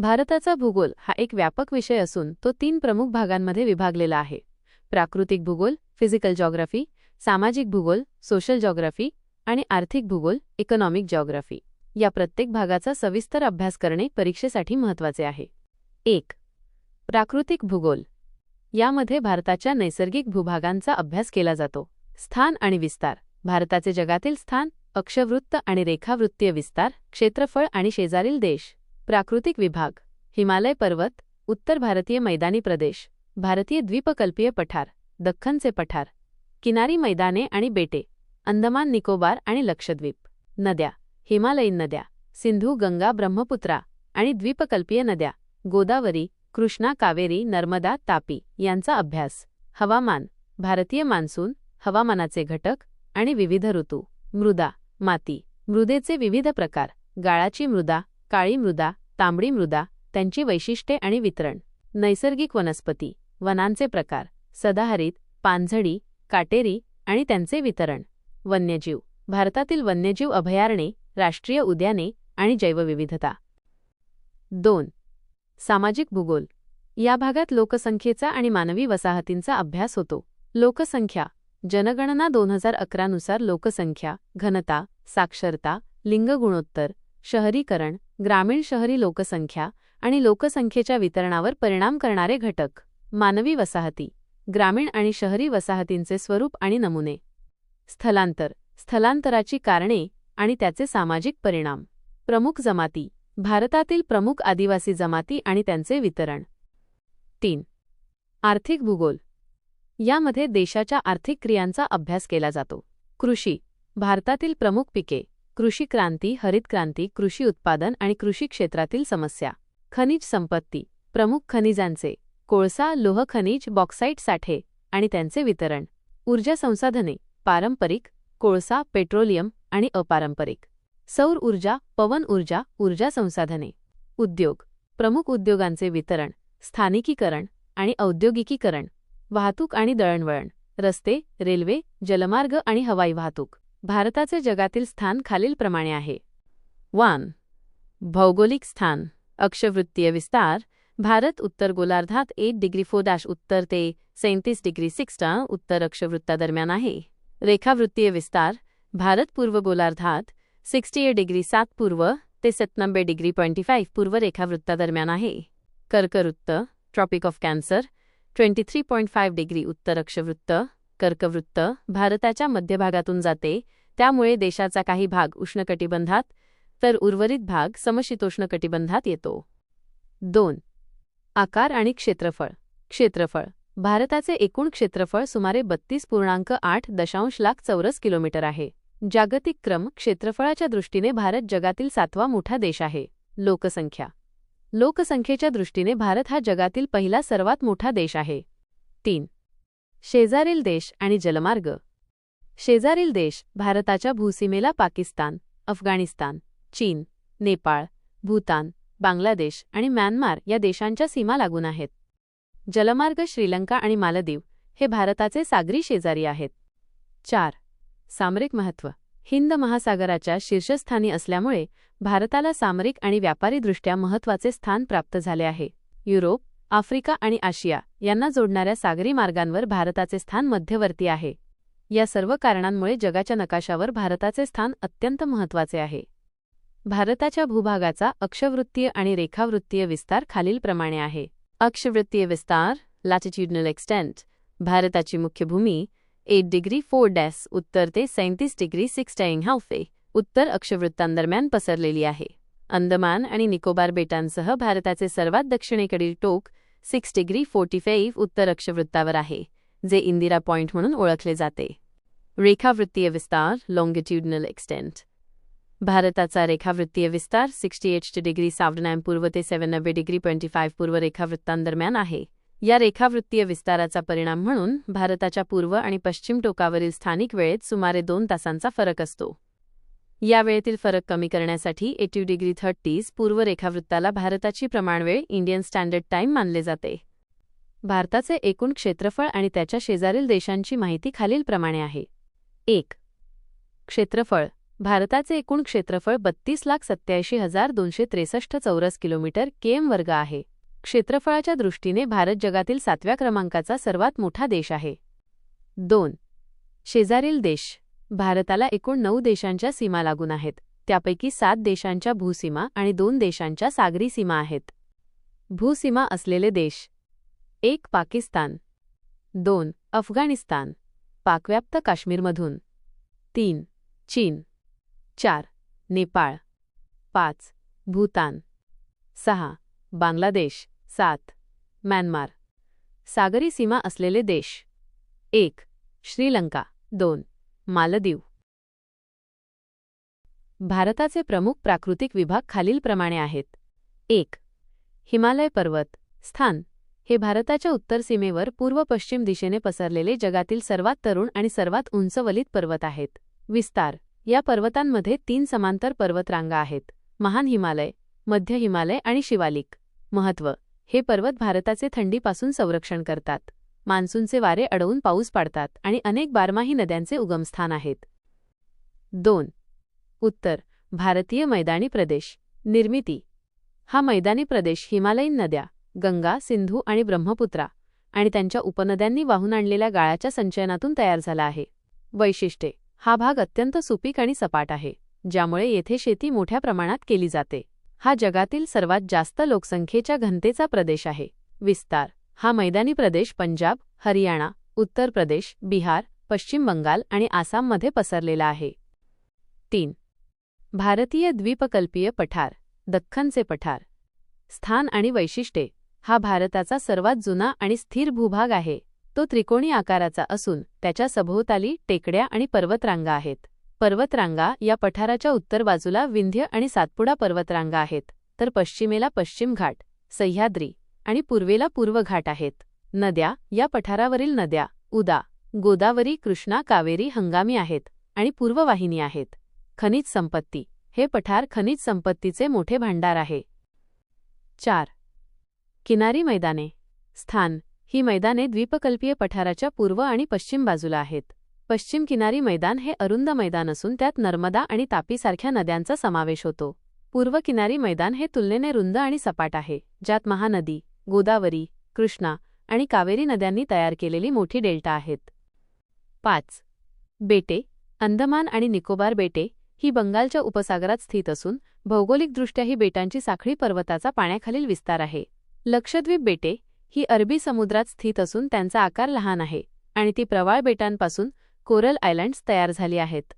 भारताचा भूगोल हा एक व्यापक विषय असून तो तीन प्रमुख भागांमध्ये विभागलेला आहे. प्राकृतिक भूगोल फिजिकल जॉग्राफी सामाजिक भूगोल सोशल जॉग्राफी आणि आर्थिक भूगोल इकॉनॉमिक जॉग्राफी या प्रत्येक भागाचा सविस्तर अभ्यास करणे परीक्षेसाठी महत्त्वाचे आहे. एक प्राकृतिक भूगोल. यामध्ये भारताच्या नैसर्गिक भूभागांचा अभ्यास केला जातो. स्थान आणि विस्तार. भारताचे जगातील स्थान अक्षवृत्त आणि रेखावृत्तीय विस्तार क्षेत्रफळ आणि शेजारील देश. प्राकृतिक विभाग हिमालय पर्वत उत्तर भारतीय मैदानी प्रदेश भारतीय द्वीपकल्पीय पठार दख्खनचे पठार किनारी मैदाने आणि बेटे अंदमान निकोबार आणि लक्षद्वीप नद्या हिमालयीन नद्या सिंधू गंगा ब्रह्मपुत्रा आणि द्वीपकल्पीय नद्या गोदावरी कृष्णा कावेरी नर्मदा तापी यांचा अभ्यास हवामान भारतीय मान्सून हवामानाचे घटक आणि विविध ऋतू मृदा माती मृदेचे विविध प्रकार गाळाची मृदा काळी मृदा तांबडी मृदा त्यांची वैशिष्ट्ये आणि वितरण. नैसर्गिक वनस्पती वनांचे प्रकार सदाहरित पानझडी काटेरी आणि त्यांचे वितरण. वन्यजीव भारतातील वन्यजीव अभयारणे राष्ट्रीय उद्याने आणि जैवविविधता. दोन सामाजिक भूगोल. या भागात लोकसंख्येचा आणि मानवी वसाहतींचा अभ्यास होतो. लोकसंख्या जनगणना दोन हजार अकरानुसार लोकसंख्या घनता साक्षरता लिंग गुणोत्तर शहरीकरण ग्रामीण शहरी लोकसंख्या आणि लोकसंख्येच्या वितरणावर परिणाम करणारे घटक. मानवी वसाहती. ग्रामीण आणि शहरी वसाहतींचे स्वरूप आणि नमुने. स्थलांतर. स्थलांतराची कारणे आणि त्याचे सामाजिक परिणाम. प्रमुख जमाती. भारतातील प्रमुख आदिवासी जमाती आणि त्यांचे वितरण. तीन. आर्थिक भूगोल. यामध्ये देशाच्या आर्थिक क्रियांचा अभ्यास केला जातो. कृषी. भारतातील प्रमुख पिके. कृषी क्रांती हरित क्रांती कृषी उत्पादन आणि कृषी क्षेत्रातील समस्या. खनिज संपत्ती. प्रमुख खनिजांचे. कोळसा लोह खनिज बॉक्साईट साठे आणि त्यांचे वितरण. ऊर्जा संसाधने. पारंपरिक. कोळसा पेट्रोलियम आणि अपारंपरिक. सौर ऊर्जा पवन ऊर्जा ऊर्जा संसाधने. उद्योग. प्रमुख उद्योगांचे वितरण. स्थानिकीकरण आणि औद्योगिकीकरण. वाहतूक आणि दळणवळण. रस्ते रेल्वे जलमार्ग आणि हवाई वाहतूक. भारताचे जगातील स्थान खालीलप्रमाणे आहे. वन. भौगोलिक स्थान. अक्षवृत्तीय विस्तार. भारत उत्तर गोलार्धात एट डिग्री फोर उत्तर ते सैंतीस डिग्री सिक्स उत्तर अक्षवृत्तादरम्यान आहे. रेखावृत्तीय विस्तार. भारत पूर्व गोलार्धात सिक्स्टी एट डिग्री सात पूर्व ते सत्तनब्बे डिग्री ट्वेंटी फाईव्ह पूर्व रेखावृत्तादरम्यान आहे. कर्कवृत्त. Tropic of cancer twenty three point five degree उत्तर अक्षवृत्त. कर्कवृत्त भारताच्या मध्यभागातून जाते. त्यामुळे देशाचा काही भाग उष्णकटिबंधात तर उर्वरित भाग समशीतोष्ण कटिबंधात येतो. दोन. आकार आणि क्षेत्रफळ. क्षेत्रफळ. भारताचे एकूण क्षेत्रफळ सुमारे बत्तीस पूर्णांक आठ दशांश लाख चौरस किलोमीटर आहे. जागतिक क्रम क्षेत्रफळाच्या दृष्टीने भारत जगातील सातवा मोठा देश आहे. लोकसंख्या. लोकसंख्येच्या दृष्टीने भारत हा जगातील पहिला सर्वात मोठा देश आहे. तीन. शेजारील देश आणि जलमार्ग. शेजारील देश भारताच्या भूसीमेला पाकिस्तान अफगाणिस्तान चीन नेपाळ भूतान बांगलादेश आणि म्यानमार या देशांच्या सीमा लागून आहेत. जलमार्ग श्रीलंका आणि मालदीव हे भारताचे सागरी शेजारी आहेत. चार. सामरिक महत्त्व. हिंद महासागराच्या शीर्षस्थानी असल्यामुळे भारताला सामरिक आणि व्यापारीदृष्ट्या महत्त्वाचे स्थान प्राप्त झाले आहे. युरोप आफ्रिका आणि आशिया यांना जोडणाऱ्या सागरी मार्गांवर भारताचे स्थान मध्यवर्ती आहे. या सर्व कारणांमुळे जगाच्या नकाशावर भारताचे स्थान अत्यंत महत्त्वाचे आहे. भारताच्या भूभागाचा अक्षवृत्तीय आणि रेखावृत्तीय विस्तार खालीलप्रमाणे आहे. अक्षवृत्तीय विस्तार लॅटिट्यूडनल एक्सटेंट भारताची मुख्य भूमी एट डिग्री फोर डॅस उत्तर ते सैंतीस डिग्री सिक्स टाईंग हाऊफे उत्तर अक्षवृत्तांदरम्यान पसरलेली आहे. अंदमान आणि निकोबार बेटांसह भारताचे सर्वात दक्षिणेकडील टोक सिक्स डिग्री फोर्टी फाईव्ह उत्तर अक्षवृत्तावर आहे जे इंदिरा पॉइंट म्हणून ओळखले जाते. रेखावृत्तीय विस्तार लॉंगिट्युडनल एक्सटेंट भारताचा रेखावृत्तीय विस्तार सिक्स्टी एट डिग्री सावड पूर्व ते सेव्हन डिग्री ट्वेंटी फाईव्ह पूर्व रेखावृत्तांदरम्यान आहे. या रेखावृत्तीय विस्ताराचा परिणाम म्हणून भारताच्या पूर्व आणि पश्चिम टोकावरील स्थानिक वेळेत सुमारे दोन तासांचा फरक असतो. या वेळेतील फरक कमी करण्यासाठी एटी डिग्री थर्टीज पूर्व रेखावृत्ताला भारताची प्रमाणवेळ इंडियन स्टँडर्ड टाईम मानले जाते. भारताचे एकूण क्षेत्रफळ आणि त्याच्या शेजारील देशांची माहिती खालीलप्रमाणे आहे. एक. क्षेत्रफळ. भारताचे एकूण क्षेत्रफळ बत्तीस लाख सत्याऐंशी हजार दोनशे त्रेसष्ट चौरस किलोमीटर केएम वर्ग आहे. क्षेत्रफळाच्या दृष्टीने भारत जगातील सातव्या क्रमांकाचा सर्वात मोठा देश आहे. दोन. शेजारील देश. भारताला एकूण नऊ देशांच्या सीमा लागून आहेत. त्यापैकी सात देशांच्या भूसीमा आणि दोन देशांच्या सागरी सीमा आहेत. भूसीमा असलेले देश. एक पाकिस्तान. दोन अफगाणिस्तान. पाकव्याप्त काश्मीरमधून. तीन चीन. चार नेपाळ. पाच भूतान. सहा बांगलादेश. सात म्यानमार. सागरी सीमा असलेले देश. एक श्रीलंका. दोन मालदीव. भारताचे प्रमुख प्राकृतिक विभाग खालीलप्रमाणे आहेत. एक हिमालय पर्वत. स्थान हे भारताच्या उत्तर सीमेवर पूर्व पश्चिम दिशेने पसरलेले जगातील सर्वात तरुण आणि सर्वात उंचवलित पर्वत आहेत. विस्तार या पर्वतांमध्ये तीन समांतर पर्वतरांगा आहेत. महान हिमालय मध्य हिमालय आणि शिवालिक. महत्त्व हे पर्वत भारताचे थंडीपासून संरक्षण करतात. मान्सूनचे वारे अडवून पाऊस पाडतात आणि अनेक बारमाही नद्यांचे उगमस्थान आहेत. दोन. उत्तर. भारतीय मैदानी प्रदेश. निर्मिती. हा मैदानी प्रदेश हिमालयीन नद्या गंगा सिंधू आणि ब्रह्मपुत्रा आणि त्यांच्या उपनद्यांनी वाहून आणलेल्या गाळाच्या संचयनातून तयार झाला आहे. वैशिष्ट्ये. हा भाग अत्यंत सुपीक आणि सपाट आहे ज्यामुळे येथे शेती मोठ्या प्रमाणात केली जाते. हा जगातील सर्वात जास्त लोकसंख्येच्या घनतेचा प्रदेश आहे. विस्तार. हा मैदानी प्रदेश पंजाब हरियाणा उत्तर प्रदेश बिहार पश्चिम बंगाल आणि आसाममध्ये पसरलेला आहे. तीन. भारतीय द्वीपकल्पीय पठार दख्खनचे पठार. स्थान आणि वैशिष्ट्ये. हा भारताचा सर्वात जुना आणि स्थिर भूभाग आहे. तो त्रिकोणी आकाराचा असून त्याच्या सभोवताली टेकड्या आणि पर्वतरांगा आहेत. पर्वतरांगा या पठाराच्या उत्तर बाजूला विंध्य आणि सातपुडा पर्वतरांगा आहेत. तर पश्चिमेला पश्चिम घाट सह्याद्री. आणि पूर्वेला पूर्व घाट आहेत. नद्या या पठारावरील नद्या उदा गोदावरी कृष्णा कावेरी हंगामी आहेत आणि पूर्ववाहिनी आहेत. खनिज संपत्ती. हे पठार खनिज संपत्तीचे मोठे भांडार आहे. चार. किनारी मैदाने. स्थान. ही मैदाने द्वीपकल्पीय पठाराच्या पूर्व आणि पश्चिम बाजूला आहेत. पश्चिम किनारी मैदान हे अरुंद मैदान असून त्यात नर्मदा आणि तापीसारख्या नद्यांचा समावेश होतो. पूर्व किनारी मैदान हे तुलनेने रुंद आणि सपाट आहे ज्यात महानदी गोदावरी कृष्णा आणि कावेरी नद्यांनी तयार केलेली मोठी डेल्टा आहेत. पाच. बेटे अंदमान आणि निकोबार बेटे ही बंगालच्या उपसागरात स्थित असून भौगोलिकदृष्ट्या ही बेटांची साखळी पर्वताचा पाण्याखालील विस्तार आहे. लक्षद्वीप बेटे ही अरबी समुद्रात स्थित असून त्यांचा आकार लहान आहे आणि ती प्रवाळ बेटांपासून कोरल आयलँड्स तयार झाली आहेत.